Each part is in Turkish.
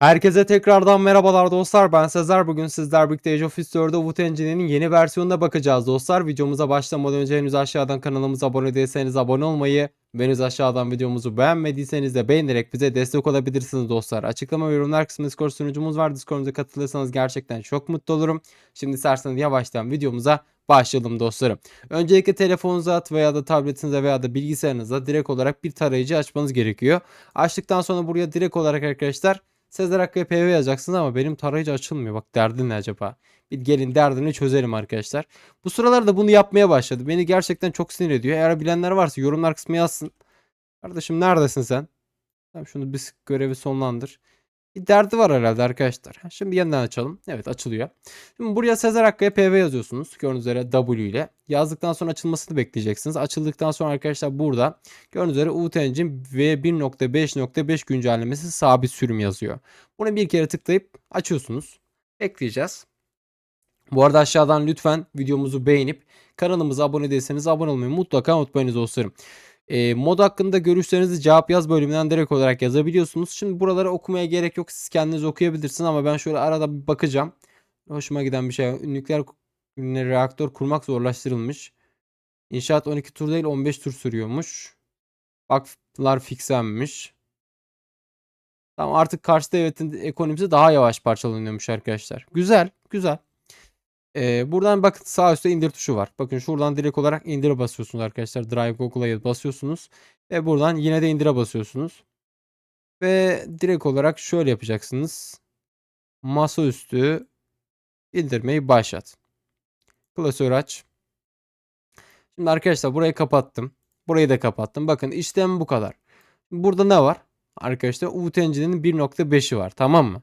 Herkese tekrardan merhabalar dostlar. Ben Sezer. Bugün sizler birlikte Age of History'de Wood Engine'in yeni versiyonuna bakacağız dostlar. Videomuza başlamadan önce henüz aşağıdan kanalımıza abone değilseniz abone olmayı ve henüz aşağıdan videomuzu beğenmediyseniz de beğenerek bize destek olabilirsiniz dostlar. Açıklama ve yorumlar kısmında Discord sunucumuz var. Discord'umuza katılırsanız gerçekten çok mutlu olurum. Şimdi isterseniz yavaştan videomuza başlayalım dostlarım. Öncelikle telefonunuza veya da tabletinize veya da bilgisayarınıza direkt olarak bir tarayıcı açmanız gerekiyor. Açtıktan sonra buraya direkt olarak arkadaşlar Sezer Hakkı'ya PV yazacaksınız ama benim tarayıcı açılmıyor. Bak derdin ne acaba? Bir gelin derdini çözelim arkadaşlar. Bu sıralarda bunu yapmaya başladı. Beni gerçekten çok sinir ediyor. Eğer bilenler varsa yorumlar kısmına yazsın. Kardeşim neredesin sen? Tamam şunu bir görevi sonlandır. Bir derdi var herhalde arkadaşlar. Şimdi yeniden açalım. Evet açılıyor. Şimdi buraya Sezer Hakkı'ya PV yazıyorsunuz. Gördüğünüz üzere W ile. Yazdıktan sonra açılmasını bekleyeceksiniz. Açıldıktan sonra arkadaşlar burada gördüğünüz üzere UT Engine V1.5.5 güncellemesi sabit sürüm yazıyor. Bunu bir kere tıklayıp açıyorsunuz. Bekleyeceğiz. Bu arada aşağıdan lütfen videomuzu beğenip kanalımıza abone değilseniz abone olmayı mutlaka unutmayınız dostlarım. E, mod hakkında görüşlerinizi cevap yaz bölümünden direkt olarak yazabiliyorsunuz. Şimdi buraları okumaya gerek yok. Siz kendiniz okuyabilirsiniz ama ben şöyle arada bir bakacağım. Hoşuma giden bir şey. Nükleer reaktör kurmak zorlaştırılmış. İnşaat 12 tur değil 15 tur sürüyormuş. Vakıflar fixlenmiş. Tamam artık karşı devletin ekonomisi daha yavaş parçalanıyormuş arkadaşlar. Güzel, güzel. Ee, buradan bakın sağ üstte indir tuşu var. Bakın şuradan direkt olarak indire basıyorsunuz arkadaşlar. Drive Google'a basıyorsunuz. Ve buradan yine de indire basıyorsunuz. Ve direkt olarak şöyle yapacaksınız. Masaüstü indirmeyi başlat. Klasör aç. Şimdi arkadaşlar burayı kapattım. Burayı da kapattım. Bakın işlem bu kadar. Burada ne var? Arkadaşlar UT Engine'in 1.5'i var. Tamam mı?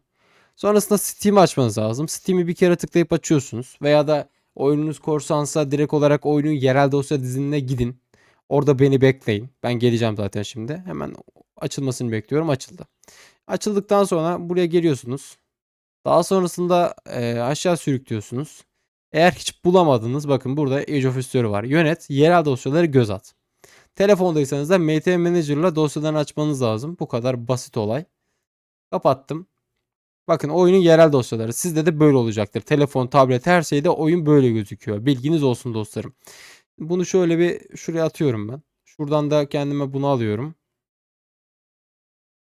Sonrasında Steam'i açmanız lazım. Steam'i bir kere tıklayıp açıyorsunuz. Veya da oyununuz korsansa direkt olarak oyunun yerel dosya diziline gidin. Orada beni bekleyin. Ben geleceğim zaten şimdi. Hemen açılmasını bekliyorum. Açıldı. Açıldıktan sonra buraya geliyorsunuz. Daha sonrasında e, aşağı sürüklüyorsunuz. Eğer hiç bulamadınız bakın burada Age of History var. Yönet, yerel dosyaları göz at. Telefondaysanız da MT Manager'la dosyalarını açmanız lazım. Bu kadar basit olay. Kapattım. Bakın oyunun yerel dosyaları. Sizde de böyle olacaktır. Telefon, tablet her şeyde oyun böyle gözüküyor. Bilginiz olsun dostlarım. Bunu şöyle bir şuraya atıyorum ben. Şuradan da kendime bunu alıyorum.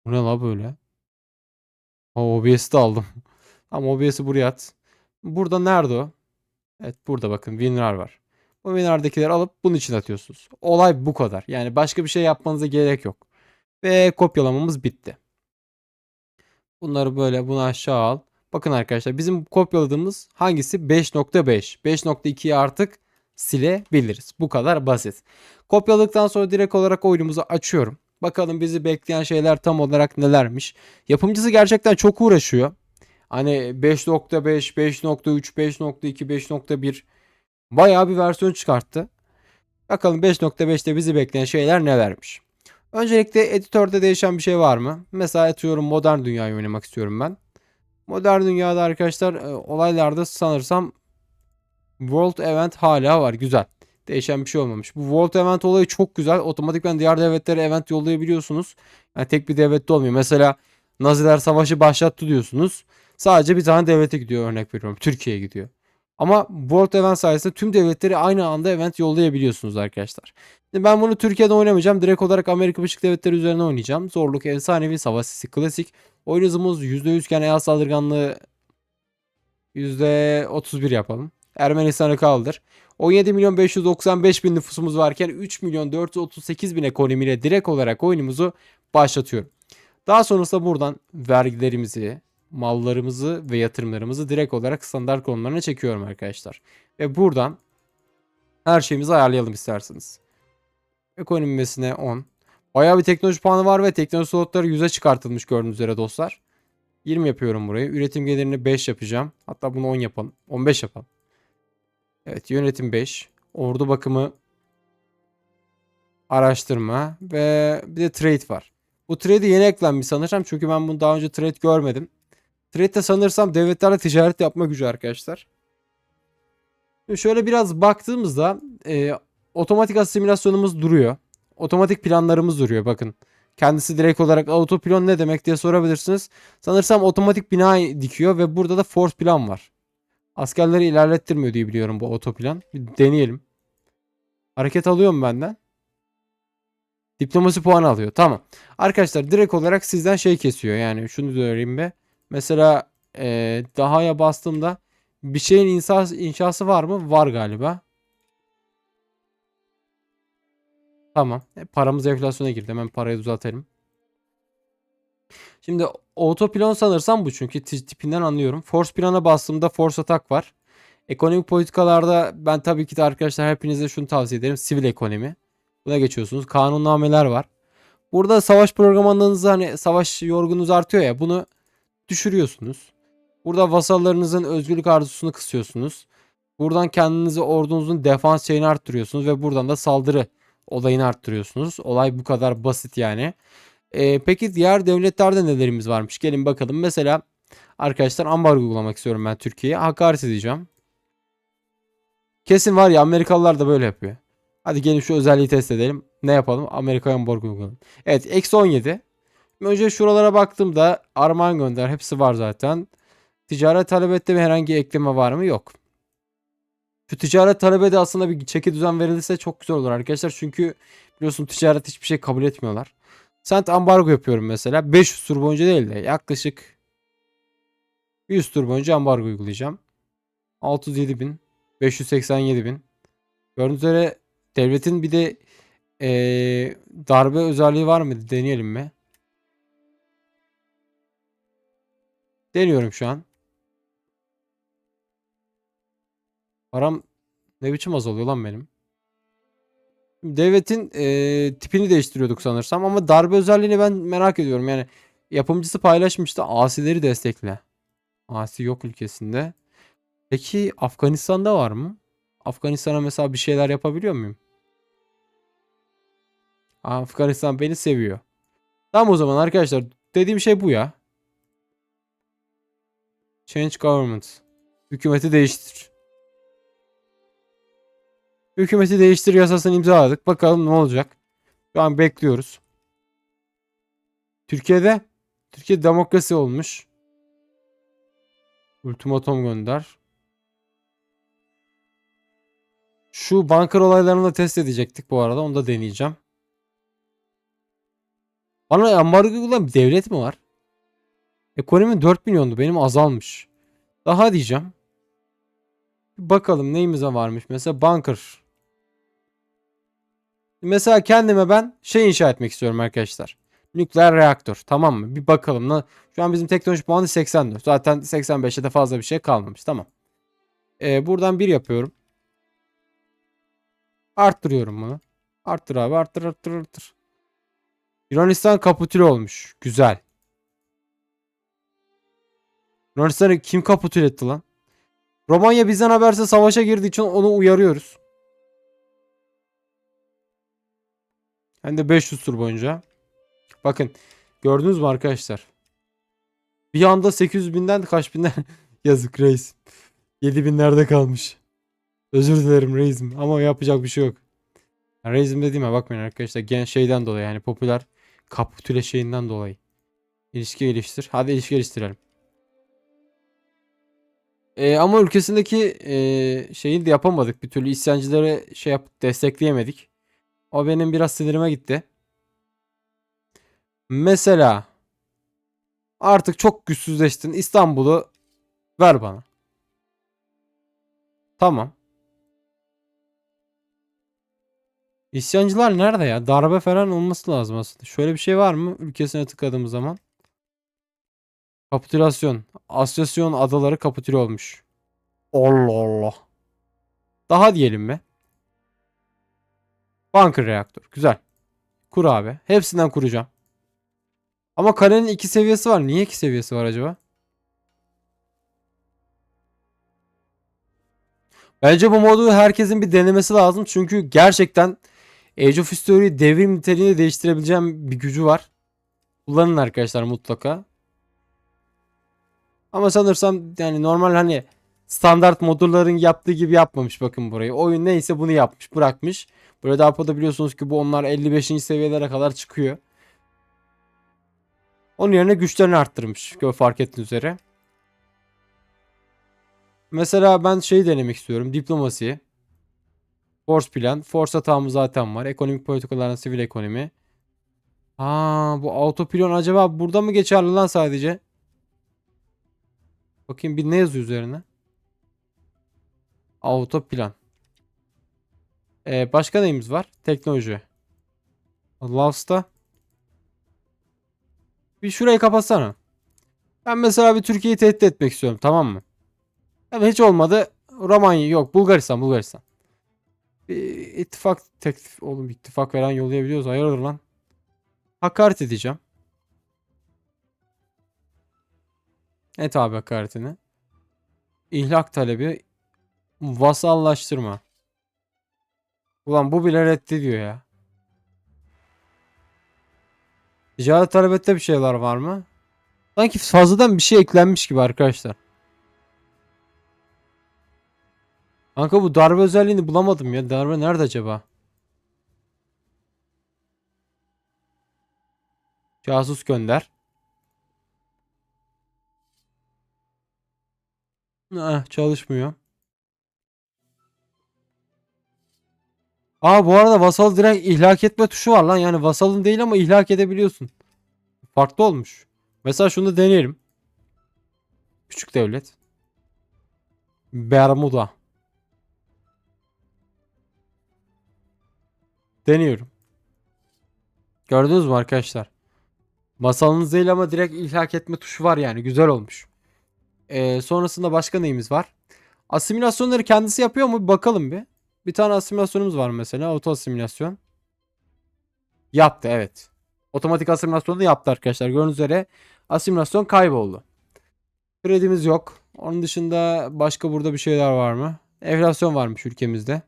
Bu ne la böyle? O OBS'i de aldım. Tamam OBS'i buraya at. Burada nerede o? Evet burada bakın WinRAR var. Bu WinRAR'dakileri alıp bunun için atıyorsunuz. Olay bu kadar. Yani başka bir şey yapmanıza gerek yok. Ve kopyalamamız bitti. Bunları böyle bunu aşağı al. Bakın arkadaşlar bizim kopyaladığımız hangisi 5.5. 5.2'yi artık silebiliriz. Bu kadar basit. Kopyaladıktan sonra direkt olarak oyunumuzu açıyorum. Bakalım bizi bekleyen şeyler tam olarak nelermiş. Yapımcısı gerçekten çok uğraşıyor. Hani 5.5, 5.3, 5.2, 5.1 bayağı bir versiyon çıkarttı. Bakalım 5.5'te bizi bekleyen şeyler nelermiş. Öncelikle editörde değişen bir şey var mı? Mesela atıyorum modern dünyayı oynamak istiyorum ben. Modern dünyada arkadaşlar e, olaylarda sanırsam World Event hala var. Güzel. Değişen bir şey olmamış. Bu World Event olayı çok güzel. Otomatikman diğer devletlere event yollayabiliyorsunuz. Yani tek bir devlette olmuyor. Mesela Naziler savaşı başlattı diyorsunuz. Sadece bir tane devlete gidiyor örnek veriyorum. Türkiye'ye gidiyor. Ama World Event sayesinde tüm devletleri aynı anda event yollayabiliyorsunuz arkadaşlar. Ben bunu Türkiye'de oynamayacağım. Direkt olarak Amerika Birleşik Devletleri üzerine oynayacağım. Zorluk efsanevi, savaş sisi klasik. Oyun hızımız %100 iken EA saldırganlığı %31 yapalım. Ermenistan'ı kaldır. 17 milyon 595 bin nüfusumuz varken 3 milyon 438 bin ekonomiyle direkt olarak oyunumuzu başlatıyorum. Daha sonrasında buradan vergilerimizi, mallarımızı ve yatırımlarımızı direkt olarak standart konularına çekiyorum arkadaşlar. Ve buradan her şeyimizi ayarlayalım isterseniz. Ekonomimesine 10. Bayağı bir teknoloji puanı var ve teknoloji slotları 100'e çıkartılmış gördüğünüz üzere dostlar. 20 yapıyorum burayı. Üretim gelirini 5 yapacağım. Hatta bunu 10 yapalım. 15 yapalım. Evet yönetim 5. Ordu bakımı araştırma ve bir de trade var. Bu trade yeni eklenmiş sanırsam çünkü ben bunu daha önce trade görmedim. Trade de sanırsam devletlerle ticaret yapma gücü arkadaşlar. Şöyle biraz baktığımızda e, otomatik asimilasyonumuz duruyor. Otomatik planlarımız duruyor bakın. Kendisi direkt olarak autopilot ne demek diye sorabilirsiniz. Sanırsam otomatik bina dikiyor ve burada da force plan var. Askerleri ilerlettirmiyor diye biliyorum bu otoplan. Bir deneyelim. Hareket alıyor mu benden? Diplomasi puanı alıyor. Tamam. Arkadaşlar direkt olarak sizden şey kesiyor. Yani şunu söyleyeyim be. Mesela eee dahaya bastığımda bir şeyin inşa, inşası var mı? Var galiba. Tamam. E, paramız enflasyona girdi. Hemen parayı düzeltelim. Şimdi autopilon sanırsam bu çünkü ti- tipinden anlıyorum. Force plana bastığımda force attack var. Ekonomik politikalarda ben tabii ki de arkadaşlar hepinize şunu tavsiye ederim. Sivil ekonomi. Buna geçiyorsunuz. Kanunnameler var. Burada savaş programlarınızda hani savaş yorgunuz artıyor ya bunu düşürüyorsunuz. Burada vasallarınızın özgürlük arzusunu kısıyorsunuz. Buradan kendinizi ordunuzun defans şeyini arttırıyorsunuz ve buradan da saldırı olayını arttırıyorsunuz. Olay bu kadar basit yani. Ee, peki diğer devletlerde nelerimiz varmış? Gelin bakalım. Mesela arkadaşlar ambargo uygulamak istiyorum ben Türkiye'ye. Hakaret edeceğim. Kesin var ya Amerikalılar da böyle yapıyor. Hadi gelin şu özelliği test edelim. Ne yapalım? Amerika'ya ambargo uygulayalım. Evet eksi 17. Önce şuralara baktığımda armağan gönder. Hepsi var zaten. Ticaret talebette bir herhangi ekleme var mı? Yok. Şu ticaret talebede aslında bir çeki düzen verilirse çok güzel olur arkadaşlar. Çünkü biliyorsun ticaret hiçbir şey kabul etmiyorlar. Sent ambargo yapıyorum mesela. 500 tur boyunca değil de yaklaşık 100 tur boyunca ambargo uygulayacağım. 607 bin. 587 bin. Gördüğünüz üzere devletin bir de eee, darbe özelliği var mı? Deneyelim mi? Deniyorum şu an. Param ne biçim azalıyor lan benim. Devletin eee, tipini değiştiriyorduk sanırsam ama darbe özelliğini ben merak ediyorum. Yani yapımcısı paylaşmıştı. Asileri destekle. Asi yok ülkesinde. Peki Afganistan'da var mı? Afganistan'a mesela bir şeyler yapabiliyor muyum? Afganistan beni seviyor. Tamam o zaman arkadaşlar dediğim şey bu ya. Change government. Hükümeti değiştir. Hükümeti değiştir yasasını imzaladık. Bakalım ne olacak. Şu an bekliyoruz. Türkiye'de Türkiye demokrasi olmuş. Ultimatom gönder. Şu banker olaylarını da test edecektik bu arada. Onu da deneyeceğim. Bana ambargo uygulayan bir devlet mi var? Ekonomi 4 milyondu. Benim azalmış. Daha diyeceğim. Bir bakalım neyimize varmış. Mesela banker. Mesela kendime ben şey inşa etmek istiyorum arkadaşlar. Nükleer reaktör. Tamam mı? Bir bakalım. Şu an bizim teknoloji puanı 84. Zaten 85'e de fazla bir şey kalmamış. Tamam. Ee, buradan bir yapıyorum. Arttırıyorum bunu. Arttır abi arttır arttır arttır. Yunanistan kapitüle olmuş. Güzel. Yunanistan'ı kim kapitüle etti lan? Romanya bizden haberse savaşa girdiği için onu uyarıyoruz. Hem de 500 tur boyunca. Bakın gördünüz mü arkadaşlar? Bir anda 800 binden kaç binden yazık reis. 7 binlerde kalmış. Özür dilerim reisim ama yapacak bir şey yok. Yani reisim dediğime bakmayın arkadaşlar. Gen şeyden dolayı yani popüler kapitüle şeyinden dolayı. İlişki geliştir. Hadi ilişki geliştirelim. Ee, ama ülkesindeki ee, şeyi de yapamadık. Bir türlü isyancıları şey yap destekleyemedik. O benim biraz sinirime gitti. Mesela artık çok güçsüzleştin. İstanbul'u ver bana. Tamam. İsyancılar nerede ya? Darbe falan olması lazım aslında. Şöyle bir şey var mı? Ülkesine tıkladığımız zaman. Kapitülasyon. Asyasyon adaları kapitüle olmuş. Allah Allah. Daha diyelim mi? Bunker reaktör. Güzel. Kur abi. Hepsinden kuracağım. Ama kalenin iki seviyesi var. Niye iki seviyesi var acaba? Bence bu modu herkesin bir denemesi lazım. Çünkü gerçekten Age of History devrim niteliğini değiştirebileceğim bir gücü var. Kullanın arkadaşlar mutlaka. Ama sanırsam yani normal hani standart modulların yaptığı gibi yapmamış bakın burayı. Oyun neyse bunu yapmış bırakmış. Böyle Avrupa'da biliyorsunuz ki bu onlar 55. seviyelere kadar çıkıyor. Onun yerine güçlerini arttırmış. Fark ettiğiniz üzere. Mesela ben şeyi denemek istiyorum. Diplomasi. Force plan. Force atağımız zaten var. Ekonomik politikalarla sivil ekonomi. Aa, bu autopilon acaba burada mı geçerli lan sadece? Bakayım bir ne yazıyor üzerine? Autoplan. Ee, başka neyimiz var? Teknoloji. Lavs'ta. Bir şurayı kapatsana. Ben mesela bir Türkiye'yi tehdit etmek istiyorum tamam mı? Ama hiç olmadı. Romanya yok. Bulgaristan Bulgaristan. Bir ittifak teklif oğlum ittifak falan yollayabiliyoruz. Hayırdır lan? Hakaret edeceğim. Et abi hakaretini. İhlak talebi. Vasallaştırma. Ulan bu bile reddediyor ya. Ticaret talebette bir şeyler var mı? Sanki fazladan bir şey eklenmiş gibi arkadaşlar. Kanka bu darbe özelliğini bulamadım ya. Darbe nerede acaba? Casus gönder. Eh, çalışmıyor. Aa bu arada vasal direkt ihlak etme tuşu var lan. Yani vasalın değil ama ihlak edebiliyorsun. Farklı olmuş. Mesela şunu da deneyelim. Küçük devlet. Bermuda. Deniyorum. Gördünüz mü arkadaşlar? Masalınız değil ama direkt ihlak etme tuşu var yani. Güzel olmuş. Ee, sonrasında başka neyimiz var? Asimilasyonları kendisi yapıyor mu? Bir bakalım bir. Bir tane asimilasyonumuz var mesela. Auto asimilasyon. Yaptı evet. Otomatik asimilasyonu da yaptı arkadaşlar. Gördüğünüz üzere asimilasyon kayboldu. Kredimiz yok. Onun dışında başka burada bir şeyler var mı? Enflasyon varmış ülkemizde.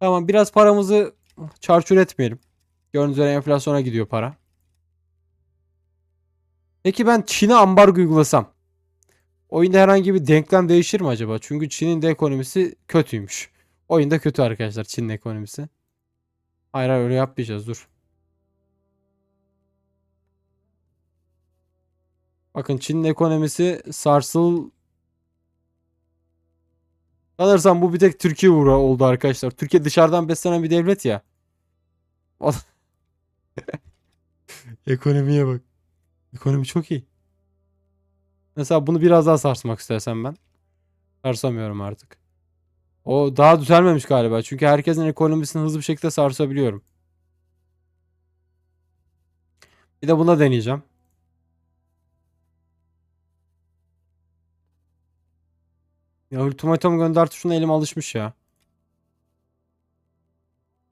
Tamam biraz paramızı çarçur etmeyelim. Gördüğünüz üzere enflasyona gidiyor para. Peki ben Çin'e ambargo uygulasam. Oyunda herhangi bir denklem değişir mi acaba? Çünkü Çin'in de ekonomisi kötüymüş. Oyunda kötü arkadaşlar Çin'in ekonomisi. Hayır hayır öyle yapmayacağız dur. Bakın Çin'in ekonomisi sarsıl Sanırsam bu bir tek Türkiye uğra oldu arkadaşlar. Türkiye dışarıdan beslenen bir devlet ya. Ekonomiye bak. Ekonomi çok iyi. Mesela bunu biraz daha sarsmak istersem ben. Sarsamıyorum artık. O daha düzelmemiş galiba. Çünkü herkesin ekonomisini hızlı bir şekilde sarsabiliyorum. Bir de buna deneyeceğim. Ya ultimatum gönder tuşuna elim alışmış ya.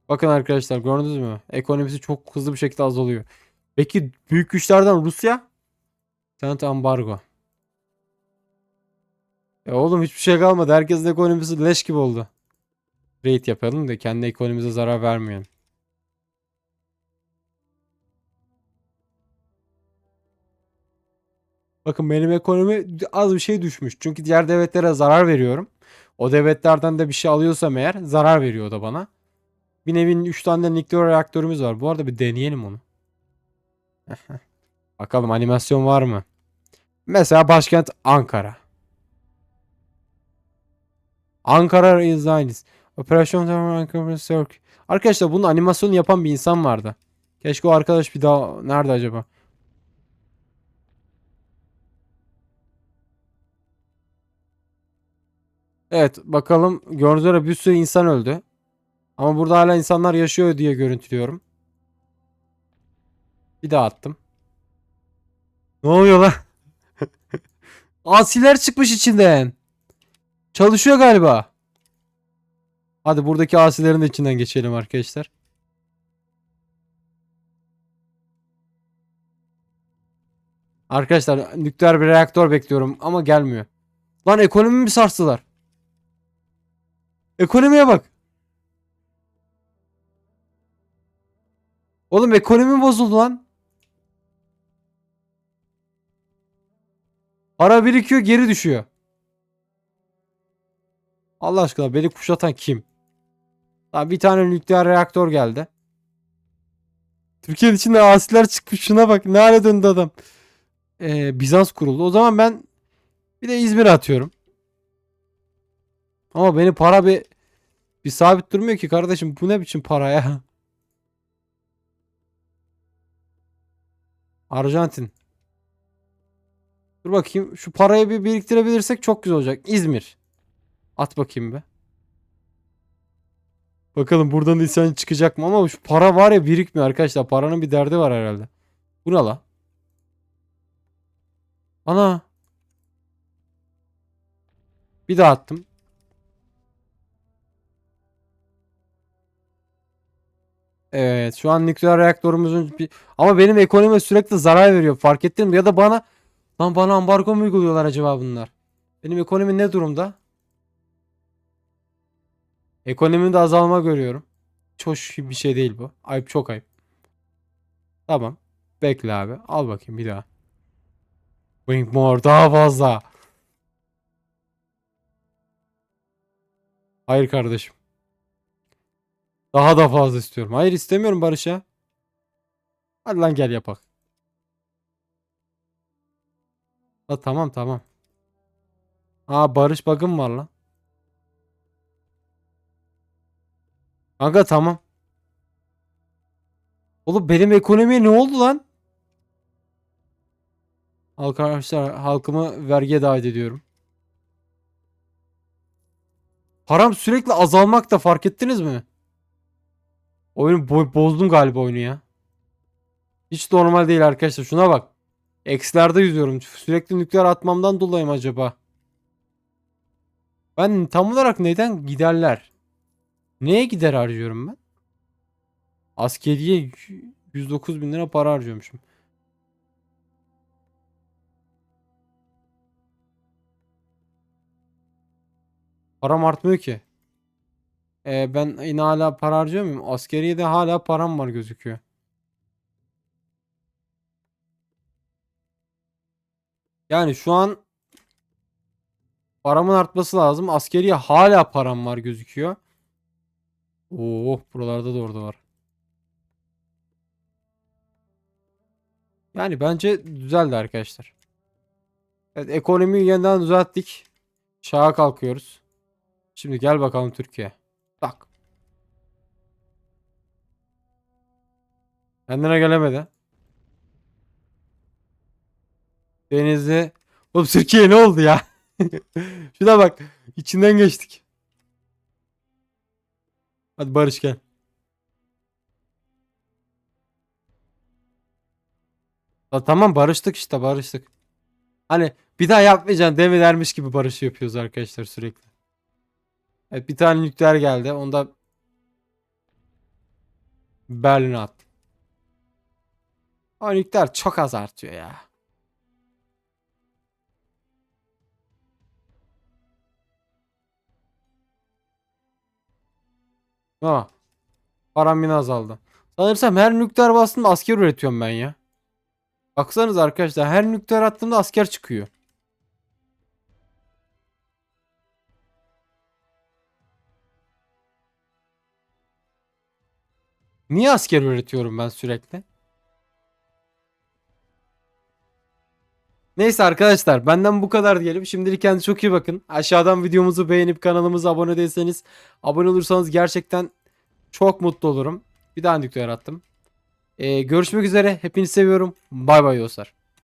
Bakın arkadaşlar gördünüz mü? Ekonomisi çok hızlı bir şekilde azalıyor. Peki büyük güçlerden Rusya? Sent ambargo. Ya oğlum hiçbir şey kalmadı. Herkesin ekonomisi leş gibi oldu. Rate yapalım da kendi ekonomimize zarar vermeyelim. Bakın benim ekonomi az bir şey düşmüş. Çünkü diğer devletlere zarar veriyorum. O devletlerden de bir şey alıyorsam eğer zarar veriyor da bana. Bir nevin 3 tane nükleer reaktörümüz var. Bu arada bir deneyelim onu. Bakalım animasyon var mı? Mesela başkent Ankara. Ankara nice. Operasyon Ankara Cirque. Arkadaşlar bunun animasyonu yapan bir insan vardı. Keşke o arkadaş bir daha nerede acaba? Evet bakalım gördüğünüz üzere bir sürü insan öldü. Ama burada hala insanlar yaşıyor diye görüntülüyorum. Bir daha attım. Ne oluyor lan? Asiler çıkmış içinden. Çalışıyor galiba. Hadi buradaki asilerin de içinden geçelim arkadaşlar. Arkadaşlar nükleer bir reaktör bekliyorum ama gelmiyor. Lan ekonomimi sarstılar. Ekonomiye bak. Oğlum ekonomi bozuldu lan. Para birikiyor geri düşüyor. Allah aşkına beni kuşatan kim? Daha bir tane nükleer reaktör geldi. Türkiye'nin içinde asiler çıkmış. Şuna bak. Ne hale döndü adam. Ee, Bizans kuruldu. O zaman ben bir de İzmir'e atıyorum. Ama benim para bir bir sabit durmuyor ki kardeşim. Bu ne biçim para ya? Arjantin. Dur bakayım. Şu parayı bir biriktirebilirsek çok güzel olacak. İzmir. At bakayım be. Bakalım buradan isyan çıkacak mı ama şu para var ya birikmiyor arkadaşlar. Paranın bir derdi var herhalde. Bu ne la? Ana. Bir daha attım. Evet şu an nükleer reaktörümüzün. Ama benim ekonomime sürekli zarar veriyor. Fark ettin mi? Ya da bana lan bana ambargo mu uyguluyorlar acaba bunlar? Benim ekonomi ne durumda? Ekonomimde azalma görüyorum. Hiç hoş bir şey değil bu. Ayıp çok ayıp. Tamam. Bekle abi. Al bakayım bir daha. Wing more daha fazla. Hayır kardeşim. Daha da fazla istiyorum. Hayır istemiyorum Barış ya. Hadi lan gel yapak. Ha, tamam tamam. Aa Barış bakım var lan. Kanka tamam. Oğlum benim ekonomiye ne oldu lan? Arkadaşlar halkımı vergiye davet ediyorum. Param sürekli azalmakta fark ettiniz mi? Oyunu bo- bozdum galiba oyunu ya. Hiç normal değil arkadaşlar. Şuna bak. Eksilerde yüzüyorum. Sürekli nükleer atmamdan dolayı mı acaba? Ben tam olarak neden giderler? Neye gider harcıyorum ben? Askeriye 109 bin lira para harcıyormuşum. Param artmıyor ki. Ee, ben yine hala para harcıyor muyum? Askeriye de hala param var gözüküyor. Yani şu an paramın artması lazım. Askeriye hala param var gözüküyor. Oo, buralarda da orada var. Yani bence düzeldi arkadaşlar. Evet, ekonomiyi yeniden düzelttik. Şaha kalkıyoruz. Şimdi gel bakalım Türkiye. Tak. Kendine gelemedi. Denizli. Oğlum Türkiye ne oldu ya? Şuna bak. İçinden geçtik. Hadi Barış gel. Ya tamam barıştık işte barıştık. Hani bir daha yapmayacaksın demelermiş gibi barışı yapıyoruz arkadaşlar sürekli. Evet bir tane nükleer geldi. Onu da Berlin'e attım. O nükleer çok az artıyor ya. Ha. Param yine azaldı. Sanırsam her nükleer bastığımda asker üretiyorum ben ya. Baksanız arkadaşlar her nükleer attığımda asker çıkıyor. Niye asker üretiyorum ben sürekli? Neyse arkadaşlar benden bu kadar diyelim. Şimdilik kendinize çok iyi bakın. Aşağıdan videomuzu beğenip kanalımıza abone değilseniz abone olursanız gerçekten çok mutlu olurum. Bir daha nükleer attım. Ee, görüşmek üzere. Hepinizi seviyorum. Bay bay dostlar.